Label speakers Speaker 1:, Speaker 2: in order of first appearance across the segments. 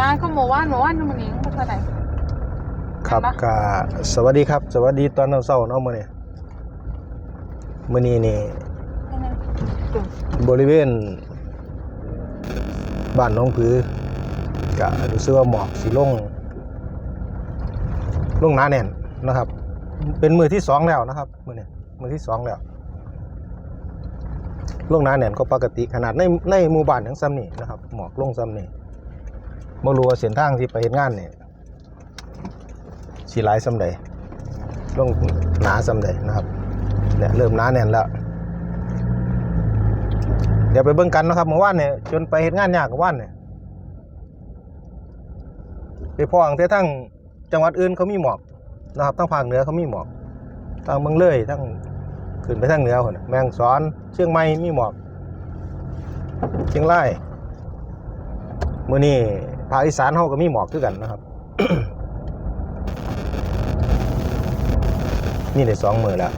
Speaker 1: นะก็หมู่ว่านหมู่ว่านนู่นนี่มันเท่าไหร่
Speaker 2: ครับ
Speaker 1: เห็นปะ
Speaker 2: ก็สวัสดีครับ สวัสดีตอนเช้าๆเนาะมื้อนี้มื้อนี้นี่
Speaker 1: นี่นะจุ่ม
Speaker 2: บริเวณบ้านหน้องผือก็รู้สึกว่าหมอกสิลงลงหนาแน่นนะครับ เป็นมือที่สองแล้วนะครับมือนี้มือที่สองแล้วลงหนาแน่นก็ปกติขนาดในในหมู่บ้านทั้งซ้ำนี่นะครับ หมอกลงซ้ำนี่ บ่รู้ว่าเส้นทางที่ไปเฮ็ดงานนี่สิหลายซ้ำใดลงหนาซ้ำใดนะครับเนี่ยเริ่มหนาแน่นแล้ว เดี๋ยวไปเบิ่งกันนะครับเมื่อวานเนี่ยจนไปเฮ็ดงานยากกับวานเนี่ยไปพ้องแต่ทั้งจังหวัดอื่นเขามีหมอกนะครับทั้งภาคเหนือเขามีหมอกทางเมืองเลยทั้งขึ้นไปทางเหนือคนน่ะแมงสอนเชียงใหม่มีหมอกเชียงรายมื้อนี้ ภาคอีสานเฮาก็มีหมอกคือกันนะครับ นี่ได้สองมื้อแล้ว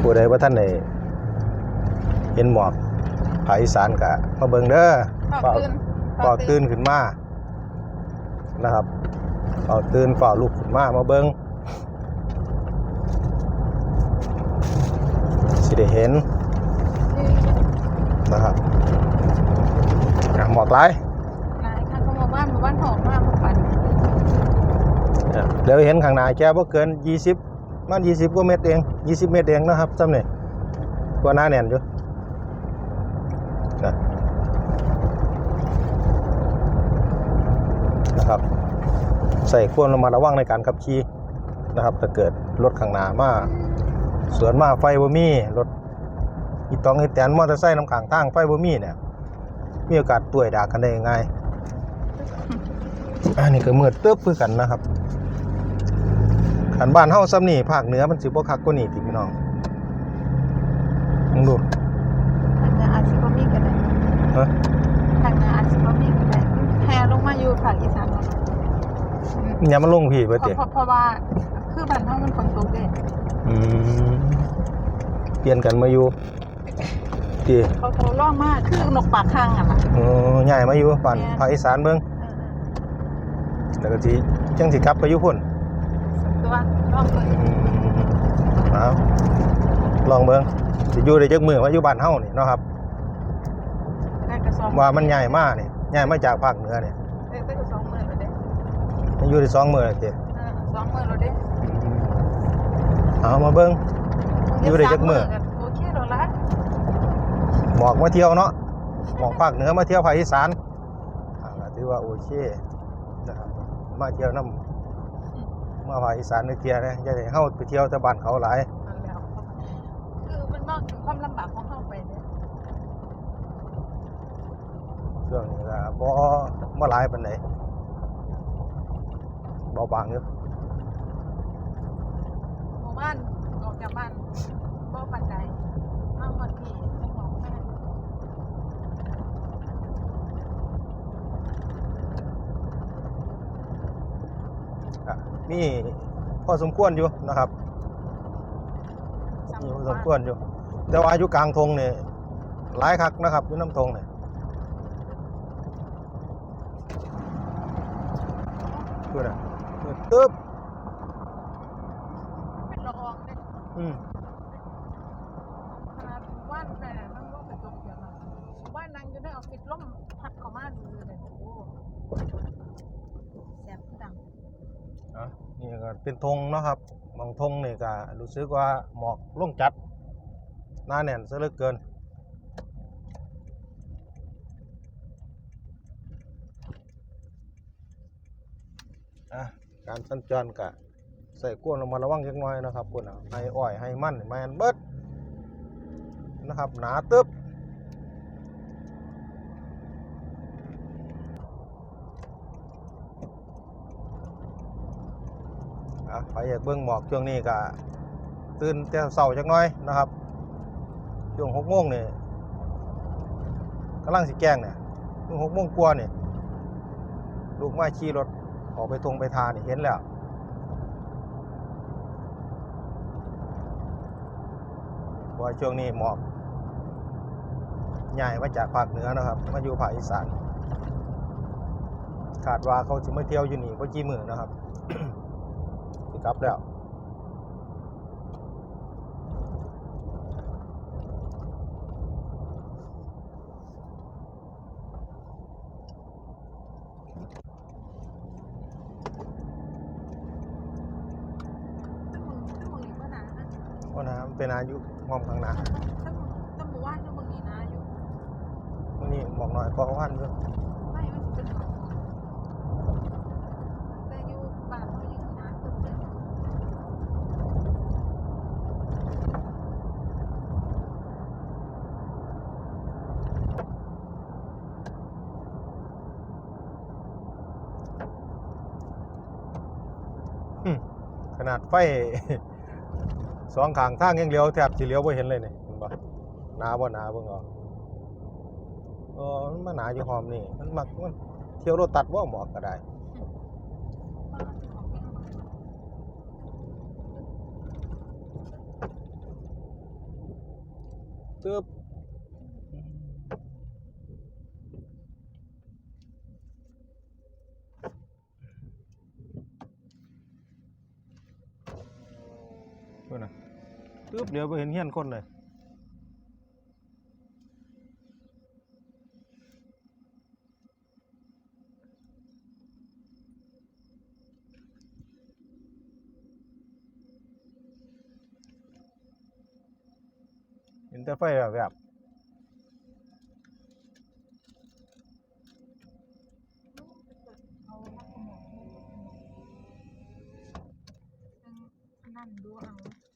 Speaker 2: ผู้ใดว่าท่านใดเห็นหมอกภาคอีสานกะมาเบิ่งเด้อ
Speaker 1: เฝ้าตื่น
Speaker 2: เฝ้าตื่นขึ้นมานะครับเฝ้าตื่นเฝ้าลุกขึ้นมามาเบิ่ง สิได้เห็นนะครับอะหมอกหลาย
Speaker 1: นายค่ะก็หมู่บ้านหมู่บ้านหอมมากพวกปัน
Speaker 2: เนี่ยเดี๋ยวเห็นข้างหน้าแกบ่เกิน 20มัน20กว่าเมตรเอง 20 เมตรเองนะครับจำนี่กว่าหน้าแน่นอยู่นะนะครับใส่ควรระมัดระวังในการขับขี่นะครับถ้าเกิดรถข้างหน้ามา สวนมาไฟบ่มีรถอีตองอีแตนมอเตอร์ไซค์นำข้างทางไฟบ่มีเนี่ยมีโอกาสต่วยดากกันได้ง่ายอันนี้ก็มืดตึ๊บคือกันนะครับขันบ้านเฮาซ้ำนี่ภาคเหนือมันสิบ่คักกว่านี้ติพี่น้องมึงดู
Speaker 1: ทางเหนืออาจสิบ่มีก็ได้
Speaker 2: ฮะ
Speaker 1: ทางเหนืออาจสิบ่มีก็ได้แพรลงมาอยู่ภาคอีสานเนาะอืม
Speaker 2: อย่ามาลงพี่
Speaker 1: เพ
Speaker 2: เบิด
Speaker 1: ราะ
Speaker 2: เด้
Speaker 1: เพราะเพราะว่าคือบ้านเฮามันฝนตกเด้
Speaker 2: อืม เปลี่ยนกันมาอยู่ติ
Speaker 1: เขาเขาล่องมากคือนกปากคางอะล่ะ
Speaker 2: เออย้ายมาอยู่บ้าน
Speaker 1: แม่น
Speaker 2: ภาคอีสานเบิ่ง
Speaker 1: เออ
Speaker 2: แล้วก็สิจังสิกลับไปอยู่พุ่น
Speaker 1: ๆสักตัวลองเบิ่ง
Speaker 2: เอาลองเบิ่งสิอยู่ได้จักมื้อมาอยู่บ้านเฮานี่เนาะครับ
Speaker 1: ได้กระสอบ
Speaker 2: ว่ามันใหญ่มากนี่ใหญ่มาจากภาคเหนือนี่
Speaker 1: ได้ได้กระสอบหมื่นแล้วเด้
Speaker 2: มันอยู่ได้สองมื้อแล้วติ
Speaker 1: เออสองหมื่นแล้วเด้
Speaker 2: เอามาเบิ่งอยู่ได้จักมื้อ
Speaker 1: โอเคแล้วละ
Speaker 2: หมอกมาเที่ยวเนาะหมอกภาคเหนือมาเที่ยวภาคอีสานอ่าก็ถือว่าโอเคนะครับมาเที่ยวนํมาภาคอีสานนึกเที่ยวนะอย่าให้เฮาไปเที่ยวแต่บ้านเขาหลาย
Speaker 1: นั่นแหล้วคือมันมองถึงความลำบากของเฮาไปเด้
Speaker 2: ช่วงนี้ก็บ่บ่หลายปานใดเบาบางอยู่
Speaker 1: หมู่บ้านออ กจากบ้านบ่ปันใดมาหมดที่ไม่หมองแม่
Speaker 2: อะมีพอสมควรอยู่นะครับมีพอสมควรอยู่แต่ว่าอยู่กลางทงนี่หลายคักนะครับอยู่น้ำทงนี่เพื่อนอะเพื่อนตึ๊บ
Speaker 1: เป็นละอ องเด้
Speaker 2: อืม
Speaker 1: ขนาดบ้านแม่มันบ่เป็นตกเดียวนะบ้านนั่งอยู่ในออฟฟิศลมพัดเข้ามาดูเลยโอ้โหแสบดัง
Speaker 2: อะนี่ก็เป็นธงเนาะครับบางธงนี่ก็รู้สึกว่าหมอกลงจัดหน้าแน่นซะเหลือเกินอะการสัญจรกะ ใส่กวนลงมาระวังเล็กน้อยนะครับคุณอะให้อ้อยให้มันให้มันเบิดนะครับ หนาตึ๊บอะไปอยากเบิ่งหมอกช่วงนี้กะตื่นแต่เสาจักหน้อยนะครับ ช่วงหกโมงนี่กำลังสิแกงเนี่ยช่วงหกโมงกว่านี่ลูกไมาขี่รถออกไปทงไปทานี่เห็นแล้ว ราะว่าช่วงนี้หมอกใหญ่มาจากภาคเหนือนะครับ มาอยู่ภาคอีสานคาดว่าเขาจะมาเที่ยวอยู่นี่เพราะกี่มือนะครับสิกลับแล้ว
Speaker 1: ตั้งมึงตั้งมึงอีกว่าหนานะ
Speaker 2: เพราะน้ำเป็นอายุ งอมข้างหน้า
Speaker 1: ตั้งมึงตั้งมึงว่านตั้งมึงนี่นะอยู่
Speaker 2: วันนี้หมอกหน่อยก็วันอยู่
Speaker 1: ไม่ไม่เป็นหรอกแต่อยู่บ้านเขาอยู่นานตึ้งเลย
Speaker 2: ขนาดไฟ สองข้างทางยังเลี้ยวแทบสิเลี้ยวไม่เห็นเลยนี่เห็นปะหนาบ่หนาเบิ่งออกเออมันมาหนาอยู่หอมนี่ มันมักมันเที่ยวรถตัดว่าหมอกก็ได้ตึ๊บดูนะตึ๊บ เดียวไปเห็นเฮี้ยนคนเลยเห็นแต่ไฟแบบแบบ
Speaker 1: นั่นดูเอา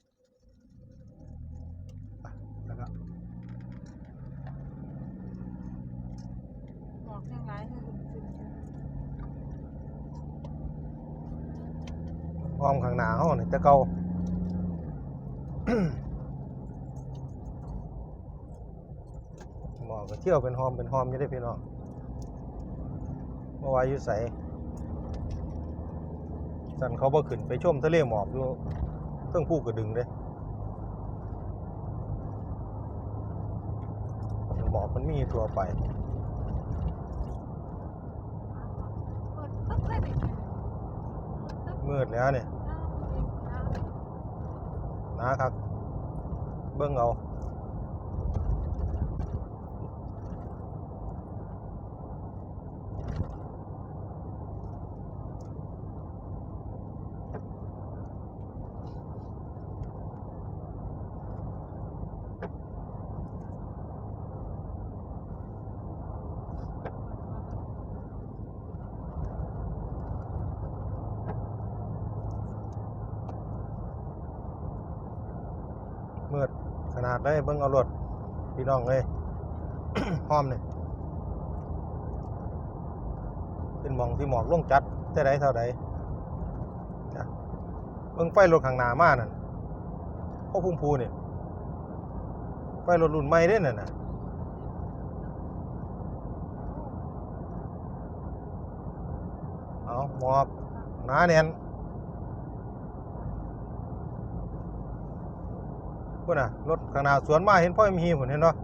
Speaker 2: ล้วก็
Speaker 1: บอกยังไงให้คุณซึม
Speaker 2: อ้อมข้างหน้าเฮานี่แต่เก่า หมอก็เที่ยวเป็นหอมเป็นหอมอยู่ได้อพี่น้องเมื่อวานอยู่ใสสันเขาบ่ขึ้นไปชมทะเลหมอกอยู่เพิ่งภูกระดึงเด้ห มอกมันมีทั่วไป
Speaker 1: เปิดตึ๊บเลยดิตึ๊บ
Speaker 2: มืดแล้วเนี่ย
Speaker 1: เอาเองเอา
Speaker 2: นะครับ เบิ่งเอา มืดข นาดได้เบิ่งเอารถพี่น้องเลยห้อมนี่เป็นมองที่หมอกล่งจัดแต่ใดเท่าใดจ้ะเบิ่งไฟรถข้างหน้ามานั่นพ่อพุ่มพูนี่ไฟรถรุ่นใหม่เด้นั่นนะเอาหมอกหนาแน่น พุ่นน่ะรถข้างหน้าสวนมาเห็นพ่อมีพุ่นเห็นเนาะ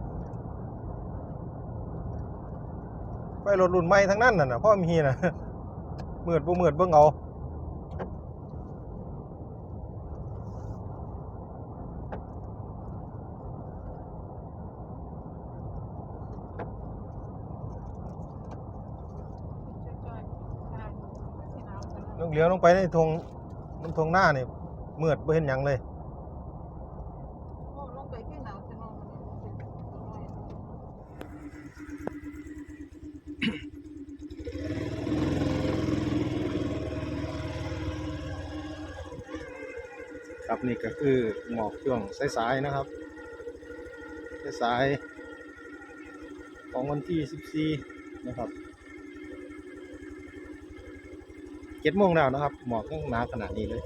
Speaker 2: ไฟรถรุ่นใหม่ทั้งนั้นน่ะน่ะพ่อมีน่ะมืดบ่มืดเบิ่งเอา
Speaker 1: จ่อยๆใช่ไม่สิหนาวกัน
Speaker 2: ลงเหลียวลงไปในทงน้ำทงหน้านี่มืดบ่เห็นหยังเลย
Speaker 1: โอ้ลงไปขึ้นหนาวจะนอนมันเนี่ยเป็นน้อย
Speaker 2: ครับนี่ก็คือหมอกช่วงสายๆนะครับ สายๆของวันที่ 14 นะครับเจ็ดโมงแล้วนะครับ หมอกยังหนาขนาดนี้เลย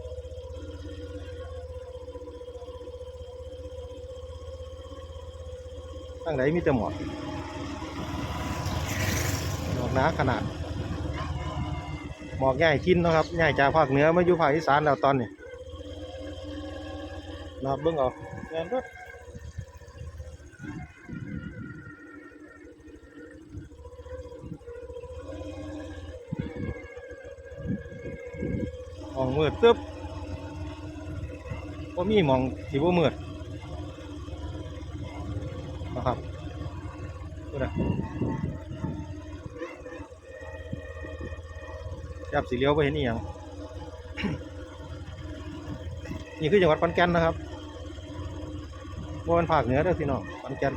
Speaker 2: ตั้งไหนมีแต่หมอกหมอกหนาขนาดหมอกใหญ่กินนะครับใหญ่จากภาคเหนือมาอยู่ภาคอีสานแล้วตอนนี้ นะเบื้องเอาแงนก็มองมืดตึ๊บก็มีมองสีบ่มืดนะครับดูนะจับสีเลี้ยวไปเห็นอีกอย่างนี่คือจังหวัดปันแก่นนะครับ บ่เป็นภาคเหนือเด้อพี่น้องขอนแก่น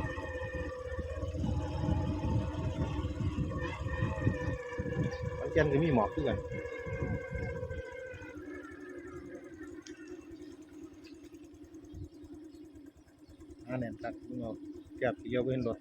Speaker 2: ขอนแก่นก็มีหมอกคือกันอันนี้ตัดมึงเอาแก็บเกี่ยวไปเห็นรถ